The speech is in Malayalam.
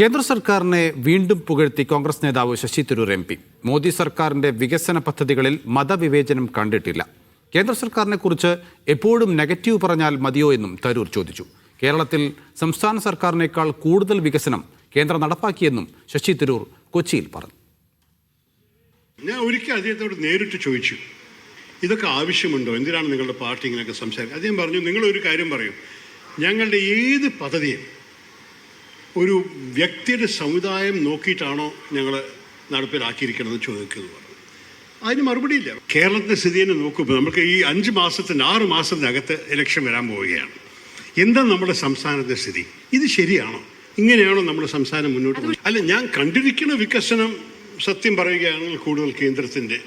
കേന്ദ്ര സർക്കാരിനെ വീണ്ടും പുകഴ്ത്തി കോൺഗ്രസ് നേതാവ് ശശി തരൂർ എം പി. മോദി സർക്കാരിന്റെ വികസന പദ്ധതികളിൽ മതവിവേചനം കണ്ടിട്ടില്ല. കേന്ദ്ര സർക്കാരിനെ കുറിച്ച് എപ്പോഴും നെഗറ്റീവ് പറഞ്ഞാൽ മതിയോ എന്നും തരൂർ ചോദിച്ചു. കേരളത്തിൽ സംസ്ഥാന സർക്കാരിനേക്കാൾ കൂടുതൽ വികസനം കേന്ദ്രം നടപ്പാക്കിയെന്നും ശശി തരൂർ കൊച്ചിയിൽ പറഞ്ഞു. ഞാൻ ഒരിക്കൽ അദ്ദേഹത്തോട് നേരിട്ട് ചോദിച്ചു ഇതൊക്കെ ആവശ്യമുണ്ടോ? എന്തിനാണ് നിങ്ങളുടെ പാർട്ടി ഇങ്ങനെയൊക്കെ സംസാരിക്കുന്നത്? അദ്ദേഹം പറഞ്ഞു നിങ്ങളൊരു കാര്യം പറയും. ഞങ്ങളുടെ ഏത് പദ്ധതിയും ഒരു വ്യക്തിയുടെ സമുദായം നോക്കിയിട്ടാണോ ഞങ്ങൾ നടപ്പിലാക്കിയിരിക്കണമെന്ന് ചോദിക്കുന്നത് പറഞ്ഞു അതിന് മറുപടിയില്ല കേരളത്തിന്റെ സ്ഥിതി തന്നെ നോക്കുമ്പോൾ നമുക്ക് ഈ അഞ്ച് മാസത്തിന് ആറ് മാസത്തിനകത്ത് ഇലക്ഷൻ വരാൻ പോവുകയാണ്. എന്താ നമ്മുടെ സംസ്ഥാനത്തെ സ്ഥിതി? ഇത് ശരിയാണോ? ഇങ്ങനെയാണോ നമ്മുടെ സംസ്ഥാനം മുന്നോട്ട് അല്ല ഞാൻ കണ്ടിരിക്കുന്ന വികസനം സത്യം പറയുകയാണെങ്കിൽ കൂടുതൽ കേന്ദ്രത്തിന്റെ